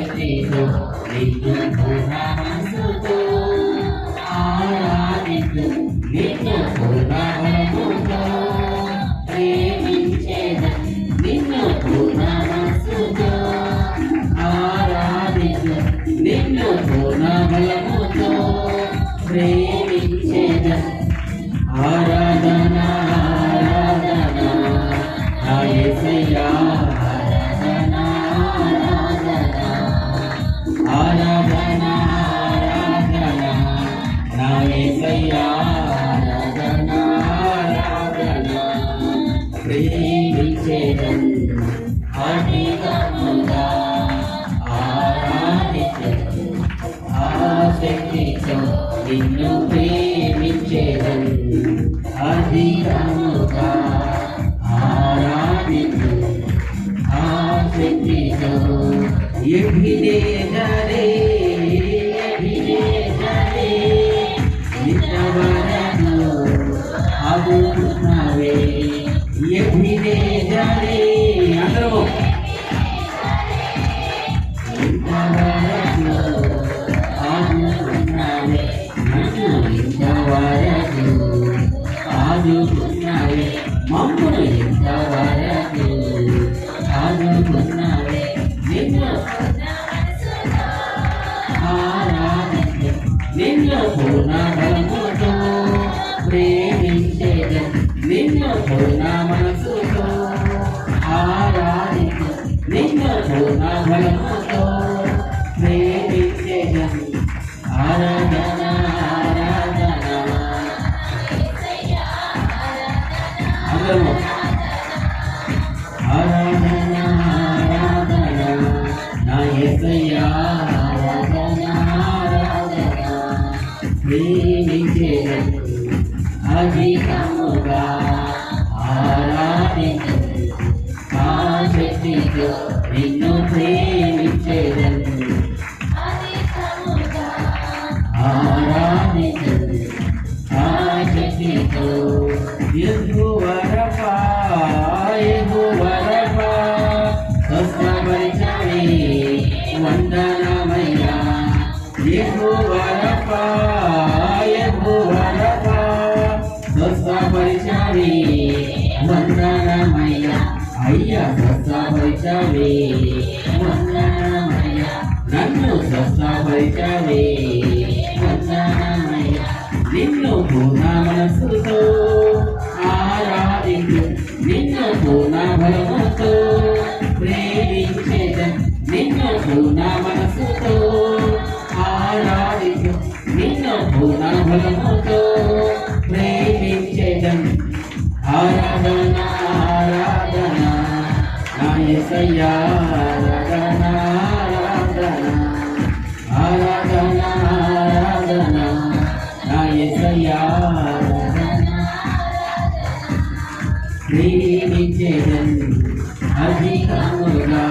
శక్తితో నిన్ను పూర్ణ మనసుతో ఆరాధిస్తూ నిన్ను పూర్ణ Yeah. నిన్ను పూర్ణ బలముతో ప్రేమించేద నిన్ను పూర్ణ మనసుతో ఆరాధించే నిన్ను పూర్ణ బలముతో ఆరాధన. ఆరాధన ఆరాధన ఆరాధన. నా ప్రేమించేదను అధికముగా ఆరాధించు ఆసక్తితో నిన్ను ప్రేమించేదను ఆరాధించు ఆసక్తితో యెహోవరపా యెహోవరపా స్వస్థపరిచవే వందనమయ్యా యెహోవరపా యెహోవరపా స్వస్థపరిచవే వందనమయ్యా నన్ను స్వస్థపరిచవే నా ఆరాధన ఆరాధన ఆరాధన నా యేసయ్యా ప్రేమించేదన్ అధికముగా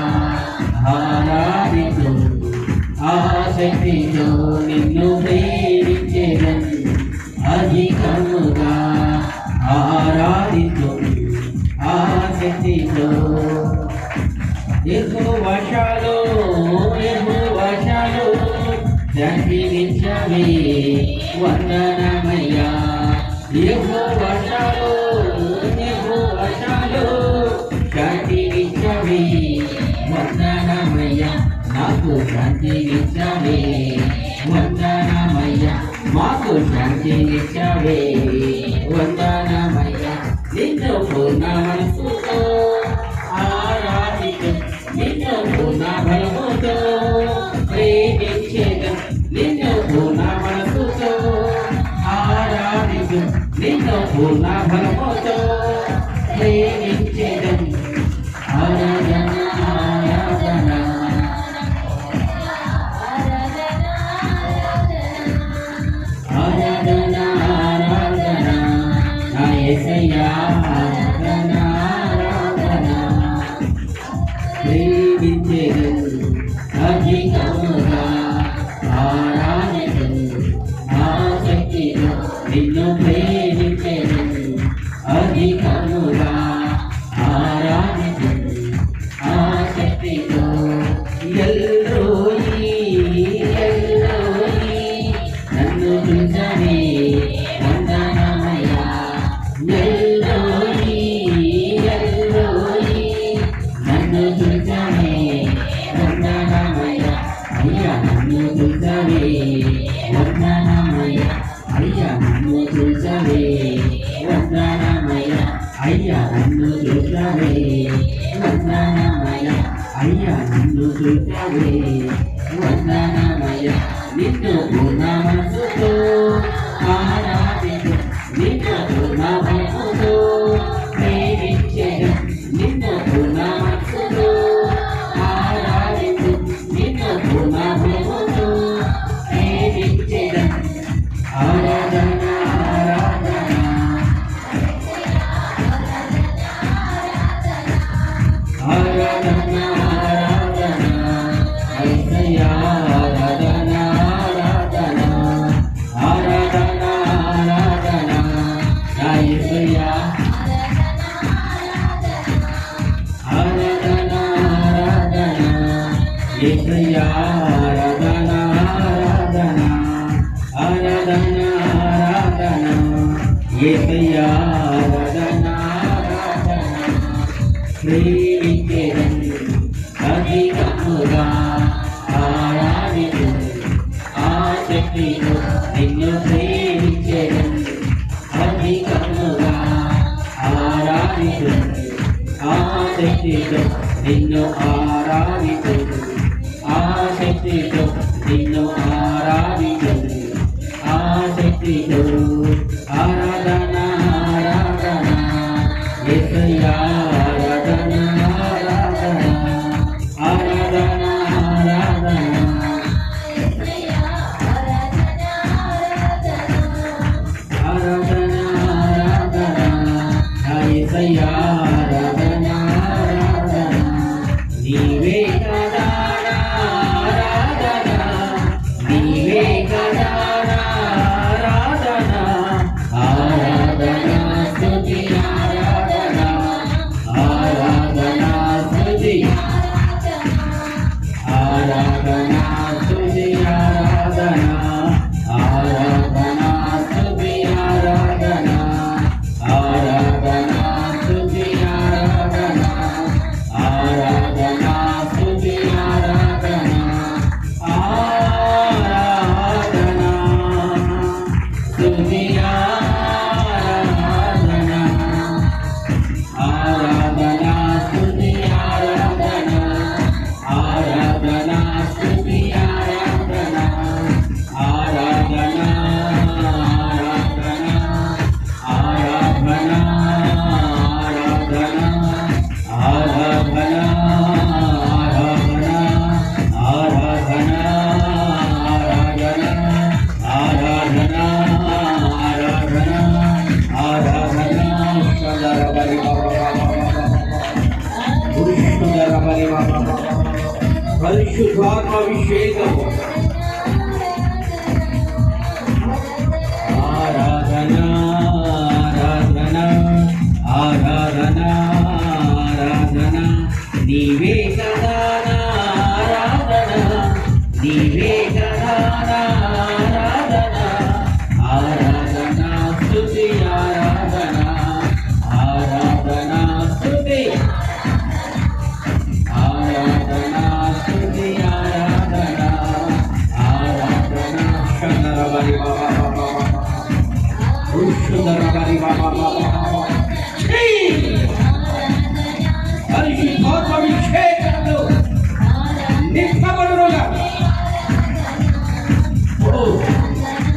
ఆరాధించు ఆసక్తితో నిన్ను ప్రేమించేదన్. అధికముగా ఆరాధించు ఆసక్తితో ఎగు వశాలు ఎగు వశాలు దర్శించవే వందనమయ్యా. ఎగు వశాలు ఎగు వశాలు శాంతినిచ్చవే వందనమయ్యా. నాకు శాంతినిచ్చవే వందనమయ్యా. మాకు శాంతినిచ్చవే వందనమయ్యా ఆరాధన na na నిన్ను ప్రేమించడం అధికముగా ఆరాధించు ఆశక్తితో నిన్ను ఆరాధి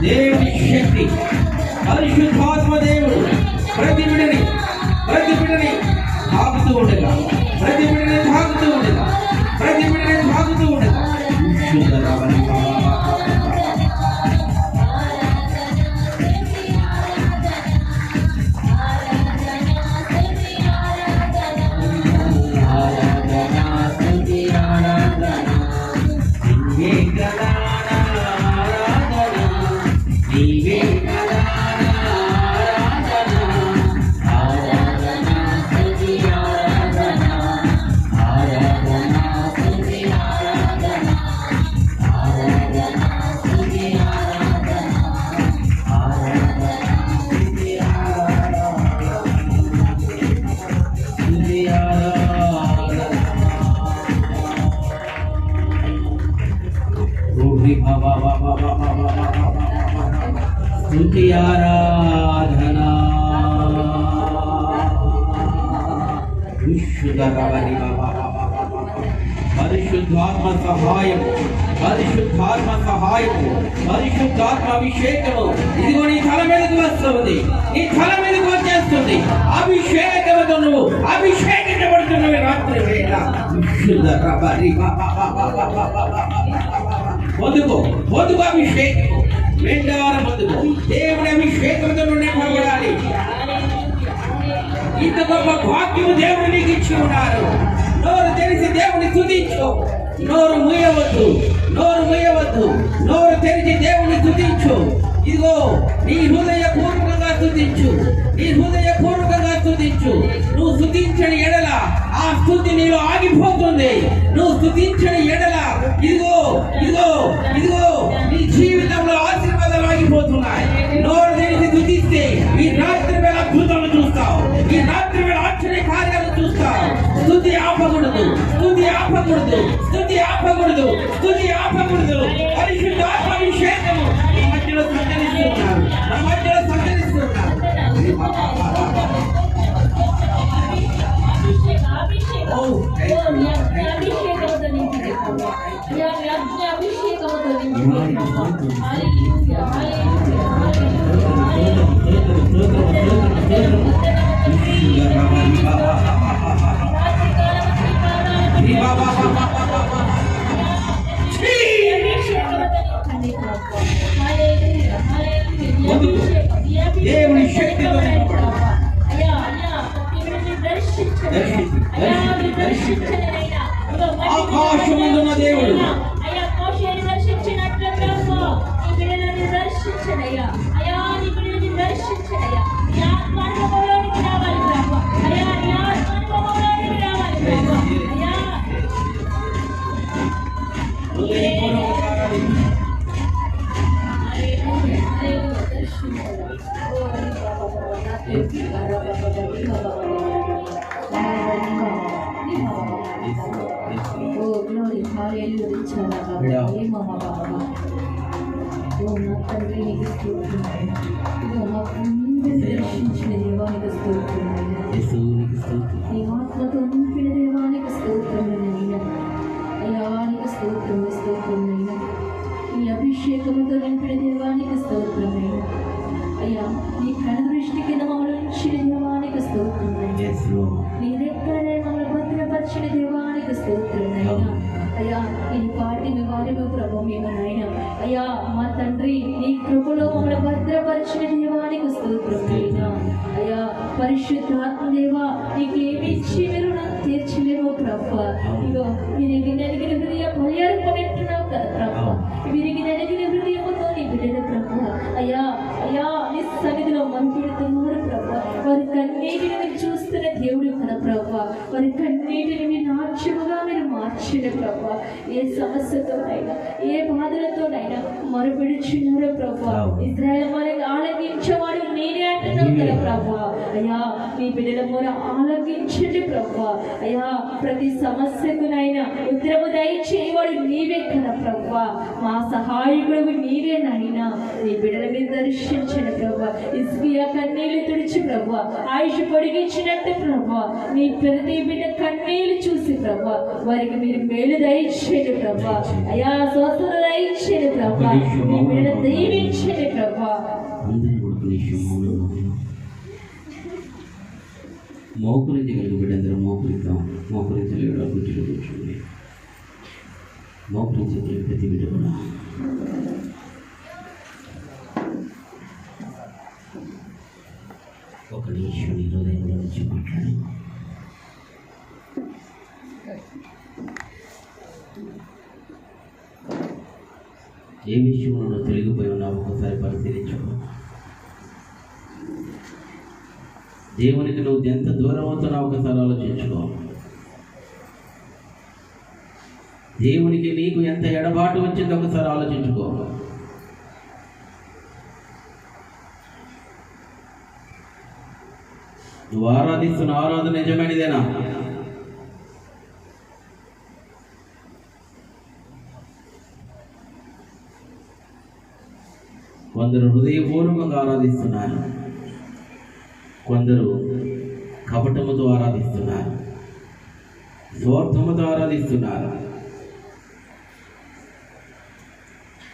దేవుని శక్తి పరిశుద్ధాత్మ దేవుడు ప్రతి బిడ్డని ప్రతి బిడ్డని ఆపుతూ ఉండగా ప్రతి బిడ్డని స్తుతి ఆరాధన విశుద్ధరవరి పరిశుద్ధాత్మ సహాయము పరిశుద్ధాత్మ సహాయము పరిశుద్ధాత్మ అభిషేకము ఇదిగో నీ తల మీదకి వస్తుంది నీ తల మీదకి వచ్చేస్తుంది అభిషేకముతో నువ్వు అభిషేకించబడుతున్నవి రాత్రి వేళ విశుద్ధ రవరి పొందుకో పొందుకో అభిషేకము మెండార పొందుకో దేవుడి అభిషేకంతో నింపబడాలి ఇంత గొప్ప భాగ్యము దేవుడు నీకు ఇచ్చి ఉన్నారు. నోరు తెరిచి దేవుని తుదించు నోరు మూయవద్దు. నోరు మూయవద్దు. నోరు తెరిచి దేవుని తుదించు ఇదిగో నీ హృదయ పూర్వకంగా స్తుతించు. నీ హృదయ పూర్వ స్థుతించు నువ్వు స్థుతించని ఎడల ఆ స్థుతి నీలో ఆగిపోతుంది. నువ్వు స్థుతించని ఎడల ఇదిగో ఇదిగో ఇదిగో నీ జీవితంలో ఆశీర్వాదాలు ఆగిపోతున్నాయి. నోరు తెరిచి స్థుతిస్తే ఈ రాత్రి వేళ అద్భుతాలు చూస్తావు. ఈ రాత్రి వేళ ఆశ్చర్య కార్యాలు చూస్తావు. స్థుతి ఆపకూడదు స్థుతి ఆపకూడదు స్థుతి ఆపకూడదు స్థుతి ఆపకూడదు. పరిశుద్ధ ఆత్మ విషేకము మధ్యలో సంచరిస్తున్నారు మధ్యలో సంచరిస్తున్నారు దేవుని శక్తితో నింపబడు. ఆకాశమందున్న దేవుడు. దర్శించడయ్యా అయ్యా నీ నా తండ్రి నీకు స్తోత్రం. ఇదిగో మా అందరిని దర్శించిన దేవానికి స్తోత్రం నీ ఆత్మతో నింపిన దేవానికి స్తోత్రం అయ్యా భద్రపరిచిన దేవానికి స్తోత్రమైనా అయ్యా ఈ పాటి వారిలో ప్రభు మేము నాయన అయ్యా మా తండ్రి నీ కృపలో మమ్మల్ని భద్రపరిచిన దేవానికి స్తోత్రమైనా అయ్యా పరిశుద్ధాత్మ దేవా నీకు ఏమి ఇచ్చి మీరు నాకు తీర్చలేమో ప్రభు. ఇదో మీరు నలిగిన హృదయ బలర్పణెట్టున్నావు కదా ప్రభు. విరిగి నలిగిన హృదయముతో నీ బిడ్డల ప్రభు. అయ్యా అయ్యా నీ సన్నిధిలో మంతుడుతున్నారు ప్రభు. వారి కన్నీటిని మీరు చూస్తున్న దేవుడు కదా ప్రభు వారి కన్నీటిని మీరు నాట్యముగా మీరు మార్చిన ప్రభు ఏ సమస్యతోనైనా ఏ బాధలతోనైనా మరుపెడుచున్నారో ప్రభు. ఇజ్రాయల్ మనకి ఆలకించేవాడు నేనే అంటున్నావు కదా ప్రభు. అయ్యా నీ బిడ్డల మొర ఆలకించండి ప్రభు. అయ్యా ప్రతి సమస్యకునైనా ఉత్తరము దయచేయవాడు నీవే కదా ప్రభు. మా సహాయకుడు నీవే నాయనా. నీ బిడ్డల మీద దర్శించండి ప్రభు. ఇస్కియా కన్నీళ్ళు తుడిచి ప్రభు ఆయుష్ పొడిగించినట్టు ప్రభు. నీ ప్రతి బిడ్డ కన్నీళ్ళు చూసి ప్రభు. వారికి మీరు మేలు దయచేయండి ప్రభు. అయ్యా స్వస్థత దయచేయండి ప్రభు. నీ బిడ్డ దయవించండి ప్రభు. మోకరించగలిగి బిడ్డందరూ మోకరిద్దాం. మోకరించలేడు కుర్చీలో కూర్చోండి మోకరించగలిగి ప్రతి బిడ్డ కూడా. ఒక హృదయంలో నుంచి మాట్లాడు ఏ విషయంలో నువ్వు తొలగిపోయి ఉన్నావు ఒకసారి పరిశీలించుకో. దేవునికి నువ్వు ఎంత దూరం అవుతున్నావు ఒకసారి ఆలోచించుకో. దేవునికి నీకు ఎంత ఎడబాటు వచ్చిందో ఒకసారి ఆలోచించుకో. నువ్వు ఆరాధిస్తున్న ఆరాధన నిజమైనదేనా కొందరు హృదయపూర్వకంగా ఆరాధిస్తున్నారు. కొందరు కపటముతో ఆరాధిస్తున్నారు. స్వార్థముతో ఆరాధిస్తున్నారు.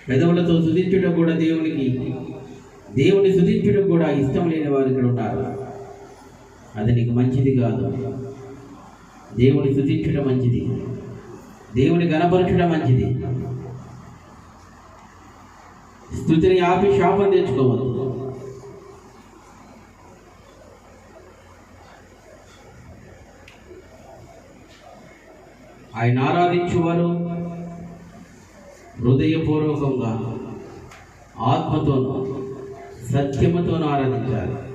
పెదవులతో సుధించడం కూడా దేవునికి దేవుని సుధించడం కూడా ఇష్టం లేని వారు ఇక్కడ ఉన్నారు. అది నీకు మంచిది కాదు. దేవుని స్థుతించడం మంచిది. దేవుని గణపరచడం మంచిది. స్థుతిని ఆపి శాపం తెచ్చుకోవద్దు. ఆయన ఆరాధించేవారు హృదయపూర్వకంగా ఆత్మతోనూ సత్యముతోనూ ఆరాధించాలి.